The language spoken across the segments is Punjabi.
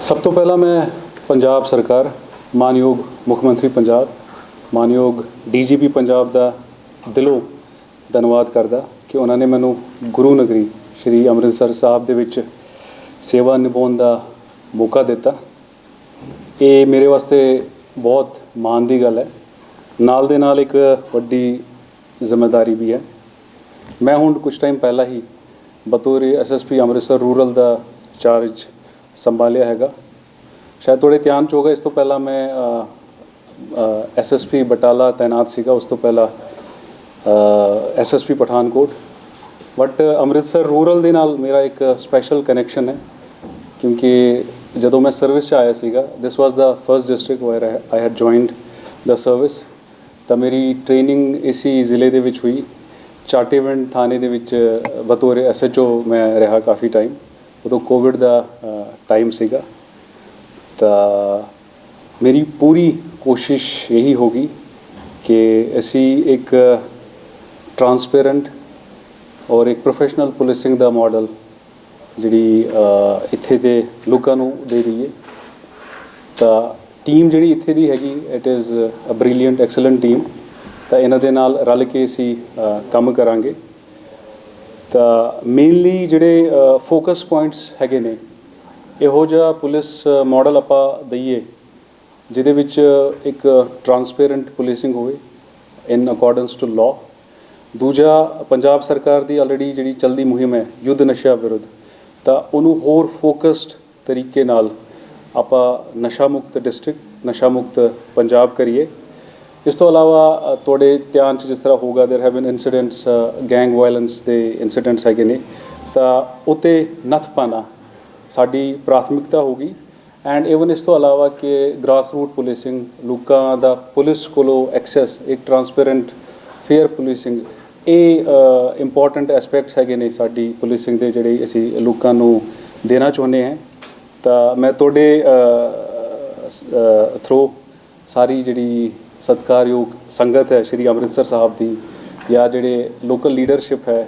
ਸਭ ਤੋਂ ਪਹਿਲਾਂ ਮੈਂ ਪੰਜਾਬ ਸਰਕਾਰ, ਮਾਨਯੋਗ ਮੁੱਖ ਮੰਤਰੀ ਪੰਜਾਬ, ਮਾਨਯੋਗ ਡੀਜੀਪੀ ਪੰਜਾਬ ਦਾ ਦਿਲੋਂ ਧੰਨਵਾਦ ਕਰਦਾ ਕਿ ਉਹਨਾਂ ਨੇ ਮੈਨੂੰ ਗੁਰੂ ਨਗਰੀ, ਸ਼੍ਰੀ ਅੰਮ੍ਰਿਤਸਰ ਸਾਹਿਬ ਦੇ ਵਿੱਚ ਸੇਵਾ ਨਿਭਾਉਣ ਦਾ ਮੌਕਾ ਦਿੱਤਾ। ਇਹ ਮੇਰੇ ਵਾਸਤੇ ਬਹੁਤ ਮਾਣ ਦੀ ਗੱਲ ਹੈ। ਨਾਲ ਦੇ ਨਾਲ ਇੱਕ ਵੱਡੀ ਜ਼ਿੰਮੇਵਾਰੀ ਵੀ ਹੈ। ਮੈਂ ਹੁਣ ਕੁਝ ਟਾਈਮ ਪਹਿਲਾਂ ਹੀ ਬਤੌਰ ਐਸਐਸਪੀ ਅੰਮ੍ਰਿਤਸਰ ਰੂਰਲ ਦਾ ਚਾਰਜ ਸੰਭਾਲਿਆ ਹੈਗਾ। ਸ਼ਾਇਦ ਤੁਹਾਡੇ ਧਿਆਨ ਚ ਹੋਗਾ ਇਸ ਤੋਂ ਪਹਿਲਾਂ ਮੈਂ ਐਸਐਸਪੀ ਬਟਾਲਾ ਤਾਇਨਾਤ ਸੀਗਾ, ਉਸ ਤੋਂ ਪਹਿਲਾਂ SSP Pathankot. But Amritsar rural ਦੇ ਨਾਲ ਮੇਰਾ ਇੱਕ ਸਪੈਸ਼ਲ ਕਨੈਕਸ਼ਨ ਹੈ, ਕਿਉਂਕਿ ਜਦੋਂ ਮੈਂ ਸਰਵਿਸ 'ਚ ਆਇਆ ਸੀਗਾ this was the first district where I had joined the service ਤਾਂ ਮੇਰੀ ਟ੍ਰੇਨਿੰਗ ਇਸੀ ਜ਼ਿਲ੍ਹੇ ਦੇ ਵਿੱਚ ਹੋਈ। ਚਾਟੇਵਿੰਡ ਥਾਣੇ ਦੇ ਵਿੱਚ ਬਤੌਰ ਐਸਐਚਓ ਮੈਂ ਰਿਹਾ ਕਾਫੀ ਟਾਈਮ ਉਦੋਂ ਕੋਵਿਡ ਦਾ ਟਾਈਮ ਸੀਗਾ। ਤਾਂ ਮੇਰੀ ਪੂਰੀ ਕੋਸ਼ਿਸ਼ ਇਹੀ ਹੋਗੀ ਕਿ ਅਸੀਂ ਇੱਕ ਟਰਾਂਸਪੇਰੈਂਟ ਔਰ ਇੱਕ ਪ੍ਰੋਫੈਸ਼ਨਲ ਪੁਲਿਸਿੰਗ ਦਾ ਮਾਡਲ ਜਿਹੜੀ ਇੱਥੇ ਦੇ ਲੋਕਾਂ ਨੂੰ ਦੇ ਦਈਏ। ਤਾਂ ਟੀਮ ਜਿਹੜੀ ਇੱਥੇ ਦੀ ਹੈਗੀ it is a brilliant excellent team ਤਾਂ ਇਹਨਾਂ ਦੇ ਨਾਲ ਰਲ ਕੇ ਅਸੀਂ ਕੰਮ ਕਰਾਂਗੇ। ਤਾਂ ਮੇਨਲੀ ਜਿਹੜੇ ਫੋਕਸ ਪੁਆਇੰਟਸ ਹੈਗੇ ਨੇ, ਇਹੋ ਜਿਹਾ ਪੁਲਿਸ ਮਾਡਲ ਆਪਾਂ ਦਈਏ, ਜਿਹਦੇ ਵਿੱਚ ਇੱਕ ਟਰਾਂਸਪੇਰੈਂਟ ਪੁਲਿਸਿੰਗ ਹੋਵੇ ਇਨ ਅਕੋਰਡੈਂਸ ਟੂ ਲਾਅ ਦੂਜਾ, ਪੰਜਾਬ ਸਰਕਾਰ ਦੀ ਆਲਰੇਡੀ ਜਿਹੜੀ ਚੱਲਦੀ ਮੁਹਿੰਮ ਹੈ, ਯੁੱਧ ਨਸ਼ਾ ਵਿਰੁੱਧ, ਤਾਂ ਉਹਨੂੰ ਹੋਰ ਫੋਕਸਡ ਤਰੀਕੇ ਨਾਲ ਆਪਾਂ ਨਸ਼ਾ ਮੁਕਤ ਡਿਸਟ੍ਰਿਕਟ ਨਸ਼ਾ ਮੁਕਤ ਪੰਜਾਬ ਕਰੀਏ। ਇਸ ਤੋਂ ਇਲਾਵਾ ਅ, ਤੁਹਾਡੇ ਧਿਆਨ 'ਚ ਜਿਸ ਤਰ੍ਹਾਂ ਹੋਗਾ there have been incidents gang violence ਦੇ ਇਨਸੀਡੈਂਟਸ ਹੈਗੇ ਨੇ ਤਾਂ ਉਤੇ ਨੱਥ ਪਾਣਾ ਸਾਡੀ ਪ੍ਰਾਥਮਿਕਤਾ ਹੋਗੀ ਐਂਡ ਇਵਨ ਇਸ ਤੋਂ ਇਲਾਵਾ ਕਿ ਗ੍ਰਾਸ ਰੂਟ ਪੁਲਿਸਿੰਗ ਲੋਕਾਂ ਦਾ ਪੁਲਿਸ ਕੋਲੋਂ ਐਕਸੈਸ ਇੱਕ ਟਰਾਂਸਪੇਰੈਂਟ ਫੇਅਰ ਪੁਲਿਸਿੰਗ ਇਹ ਇੰਪੋਰਟੈਂਟ ਐਸਪੈਕਟਸ ਹੈਗੇ ਨੇ ਸਾਡੀ ਪੁਲਿਸਿੰਗ ਦੇ ਜਿਹੜੇ ਅਸੀਂ ਲੋਕਾਂ ਨੂੰ ਦੇਣਾ ਚਾਹੁੰਦੇ ਹਾਂ ਤਾਂ ਮੈਂ ਤੁਹਾਡੇ ਥਰੂ ਸਾਰੀ ਜਿਹੜੀ ਸਤਿਕਾਰਯੋਗ ਸੰਗਤ ਹੈ ਸ਼੍ਰੀ ਅੰਮ੍ਰਿਤਸਰ ਸਾਹਿਬ ਦੀ ਜਾਂ ਜਿਹੜੇ ਲੋਕਲ ਲੀਡਰਸ਼ਿਪ ਹੈ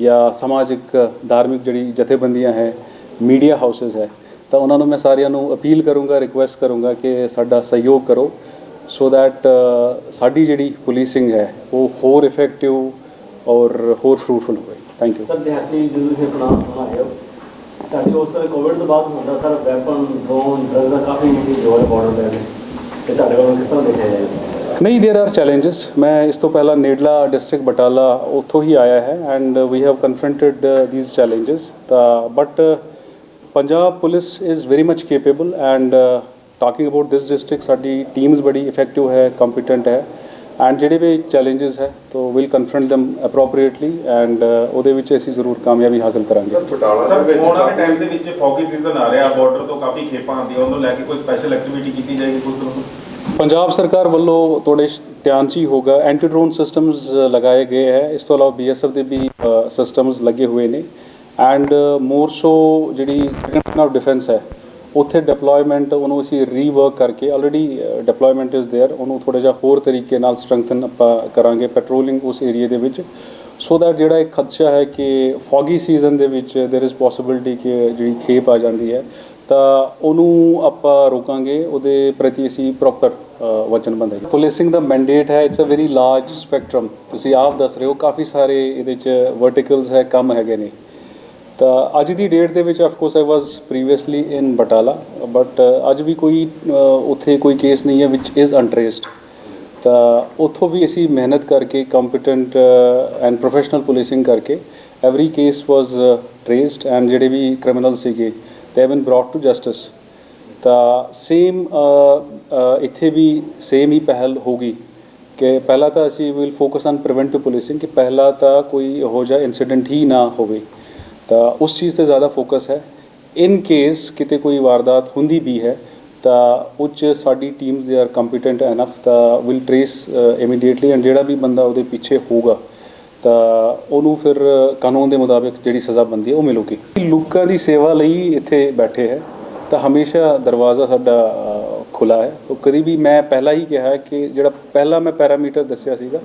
ਜਾਂ ਸਮਾਜਿਕ, ਧਾਰਮਿਕ ਜਿਹੜੀ ਜਥੇਬੰਦੀਆਂ ਹੈ ਮੀਡੀਆ ਹਾਊਸਸ ਹੈ, ਤਾਂ ਉਹਨਾਂ ਨੂੰ ਮੈਂ ਸਾਰਿਆਂ ਨੂੰ ਅਪੀਲ ਕਰੂੰਗਾ ਰਿਕੁਐਸਟ ਕਰੂੰਗਾ ਕਿ ਸਾਡਾ ਸਹਿਯੋਗ ਕਰੋ ਸੋ ਦੈਟ ਸਾਡੀ ਜਿਹੜੀ ਪੁਲਿਸਿੰਗ ਹੈ ਉਹ ਹੋਰ ਇਫੈਕਟਿਵ ਔਰ ਹੋਰ ਫਰੂਟਫੁਲ ਹੋਵੇ। ਥੈਂਕ ਯੂ ਸਰ, ਦਿਹਾਤੀ ਜਦੋਂ ਤੁਸੀਂ ਆਪਣਾ ਬਣਾਏ ਤਾਂ ਉਸ ਵੇਲੇ ਕੋਵਿਡ ਤੋਂ ਬਾਅਦ ਹੁੰਦਾ, ਸਰ ਵੈਪਨ ਡਰੋਨ ਡਰਗ ਦਾ ਕਾਫੀ ਜੋ ਹੈ ਬਾਰਡਰ ਦੇ ਵਿੱਚ ਤੇ ਤੁਹਾਡੇ ਕੋਲ ਕਿਸ ਤਰ੍ਹਾਂ ਦੇਖਿਆ ਜਾਏ ਨਹੀਂ देयर ਆਰ ਚੈਲੰਜਸ ਮੈਂ ਇਸ ਤੋਂ ਪਹਿਲਾਂ ਨੇੜਲਾ ਡਿਸਟ੍ਰਿਕਟ ਬਟਾਲਾ ਉੱਥੋਂ ਹੀ ਆਇਆ ਹੈ and we have confronted these challenges ਤਾਂ but Punjab police is very much capable and talking about this district ਸਾਡੀ ਟੀਮਸ ਬੜੀ ਇਫੈਕਟਿਵ ਹੈ ਕੰਪੀਟੈਂਟ ਹੈ ਐਂਡ ਜਿਹੜੇ ਵੀ ਚੈਲੰਜਸ ਹੈ ਤਾਂ will confront them appropriately and ਉਹਦੇ ਵਿੱਚ ਅਸੀਂ ਜ਼ਰੂਰ ਕਾਮਯਾਬੀ ਹਾਸਲ ਕਰਾਂਗੇ ਸਰ ਬਟਾਲਾ ਸਰ ਦੇ ਵਿੱਚ ਹੁਣ ਵਾਲੇ ਕਾਫੀ- ਟਾਈਮ ਦੇ ਵਿੱਚ ਫੌਗੀ ਸੀਜ਼ਨ ਆ ਰਿਹਾ ਬਾਰਡਰ ਤੋਂ ਕਾਫੀ ਖੇਪਾਂ ਆਉਂਦੀਆਂ ਉਹਨੂੰ ਲੈ ਕੇ ਕੋਈ ਸਪੈਸ਼ਲ ਐਕਟੀਵਿਟੀ ਕੀਤੀ ਜਾਏਗੀ ਪੁਲਿਸ ਵੱਲੋਂ ਪੰਜਾਬ ਸਰਕਾਰ ਵੱਲੋਂ ਤੁਹਾਡੇ ਸ਼- ਧਿਆਨ 'ਚ ਹੀ ਹੋਗਾ ਐਂਟੀ ਡਰੋਨ ਸਿਸਟਮਸ ਲਗਾਏ ਗਏ ਹੈ ਇਸ ਤੋਂ ਇਲਾਵਾ ਬੀਐਸਐਫ ਦੇ ਵੀ ਸਿਸਟਮਸ ਲੱਗੇ ਹੋਏ ਨੇ ਐਂਡ ਮੋਰ ਸੋ ਜਿਹੜੀ ਸੈਕੰਡ ਲਾਈਨ ਆਫ ਡਿਫੈਂਸ ਹੈ ਉੱਥੇ ਡਿਪਲੋਇਮੈਂਟ ਉਹਨੂੰ ਅਸੀਂ ਰੀਵਰਕ ਕਰਕੇ ਆਲਰੇਡੀ ਡਿਪਲੋਇਮੈਂਟ ਇਜ਼ देयर ਉਹਨੂੰ ਥੋੜਾ ਜਿਹਾ ਹੋਰ ਤਰੀਕੇ ਨਾਲ ਸਟਰੈਂਥਨ ਆਪਾਂ ਕਰਾਂਗੇ ਪੈਟਰੋਲਿੰਗ ਉਸ ਏਰੀਆ ਦੇ ਵਿੱਚ ਸੋ ਦੈਟ ਜਿਹੜਾ ਇੱਕ ਖਦਸ਼ਾ ਹੈ ਕਿ ਫੌਗੀ ਸੀਜ਼ਨ ਦੇ ਵਿੱਚ देयर इज ਪੋਸਿਬਿਲਿਟੀ ਕਿ ਜਿਹੜੀ ਖੇਪ ਆ ਜਾਂਦੀ ਹੈ ਤਾਂ ਉਹਨੂੰ ਆਪਾਂ ਰੋਕਾਂਗੇ, ਉਹਦੇ ਪ੍ਰਤੀ ਅਸੀਂ ਪ੍ਰੋਪਰ ਵਚਨਬੱਧ ਹੈ ਪੁਲਿਸਿੰਗ ਦਾ ਮੈਂਡੇਟ ਹੈ it's a very large spectrum ਤੁਸੀਂ ਆਪ ਦੱਸ ਰਹੇ ਹੋ, ਕਾਫੀ ਸਾਰੇ ਇਹਦੇ ਚ ਵਰਟੀਕਲਸ ਹੈ, ਕੰਮ ਹੈਗੇ ਨੇ। ਤਾਂ ਅੱਜ ਦੀ ਡੇਟ ਦੇ ਵਿੱਚ of course I was previously in Batala but ਅੱਜ ਵੀ ਕੋਈ ਉੱਥੇ ਕੋਈ ਕੇਸ ਨਹੀਂ ਹੈ ਵਿਚ ਇਜ਼ ਅਨਟ੍ਰੇਸਡ ਤਾਂ ਉੱਥੋਂ ਵੀ ਅਸੀਂ ਮਿਹਨਤ ਕਰਕੇ ਕੰਪੀਟੈਂਟ ਐਂਡ ਪ੍ਰੋਫੈਸ਼ਨਲ ਪੁਲਿਸਿੰਗ ਕਰਕੇ every case was traced and ਜਿਹੜੇ ਵੀ ਕ੍ਰਿਮੀਨਲ ਸੀਗੇ ਦੇ have been brought to justice ਤਾਂ ਸੇਮ uh, uh, ਇੱਥੇ ਵੀ ਸੇਮ ਹੀ ਪਹਿਲ ਹੋਗੀ ਕਿ ਪਹਿਲਾਂ ਤਾਂ ਅਸੀਂ will focus on preventive policing ਕਿ ਪਹਿਲਾਂ ਤਾਂ ਕੋਈ ਇਹੋ ਜਿਹਾ ਇਨਸੀਡੈਂਟ ਹੀ ਨਾ ਹੋਵੇ। ਤਾਂ ਉਸ ਚੀਜ਼ ਤੇ ਜ਼ਿਆਦਾ ਫੋਕਸ ਹੈ। ਇਨ ਕੇਸ ਕਿਤੇ ਕੋਈ ਵਾਰਦਾਤ ਹੁੰਦੀ ਵੀ ਹੈ, ਤਾਂ ਉੱਚ ਸਾਡੀ teams they are competent enough ਤਾਂ ਵਿਲ ਟ੍ਰੇਸ ਇਮੀਡੀਏਟਲੀ ਐਂਡ ਜਿਹੜਾ ਵੀ ਬੰਦਾ ਉਹਦੇ ਪਿੱਛੇ ਹੋਊਗਾ। ਤਾਂ ਉਹਨੂੰ ਫਿਰ ਕਾਨੂੰਨ ਦੇ ਮੁਤਾਬਿਕ ਜਿਹੜੀ ਸਜ਼ਾ ਬਣਦੀ ਹੈ, ਉਹ ਮਿਲੂਗੀ। ਲੋਕਾਂ ਦੀ ਸੇਵਾ ਲਈ ਇੱਥੇ ਬੈਠੇ ਹੈ, ਤਾਂ ਹਮੇਸ਼ਾ ਦਰਵਾਜ਼ਾ ਸਾਡਾ ਖੁੱਲਾ ਹੈ। ਉਹ ਕਦੀ ਵੀ ਮੈਂ ਪਹਿਲਾਂ ਹੀ ਕਿਹਾ ਕਿ ਜਿਹੜਾ ਪਹਿਲਾ ਮੈਂ ਪੈਰਾਮੀਟਰ ਦੱਸਿਆ ਸੀਗਾ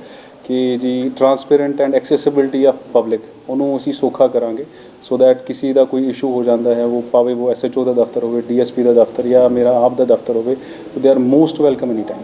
ਕਿ ਜੀ transparent and accessibility of public ਉਹਨੂੰ ਅਸੀਂ ਸੌਖਾ ਕਰਾਂਗੇ ਸੋ ਦੈਟ ਕਿਸੇ ਦਾ ਕੋਈ ਇਸ਼ੂ ਹੋ ਜਾਂਦਾ ਹੈ, ਉਹ ਭਾਵੇਂ ਉਹ ਐਸਐਚਓ ਦਾ ਦਫ਼ਤਰ ਹੋਵੇ ਡੀਐਸਪੀ ਦਾ ਦਫ਼ਤਰ ਜਾਂ ਮੇਰਾ ਆਪ ਦਾ ਦਫ਼ਤਰ ਹੋਵੇ they are most welcome any time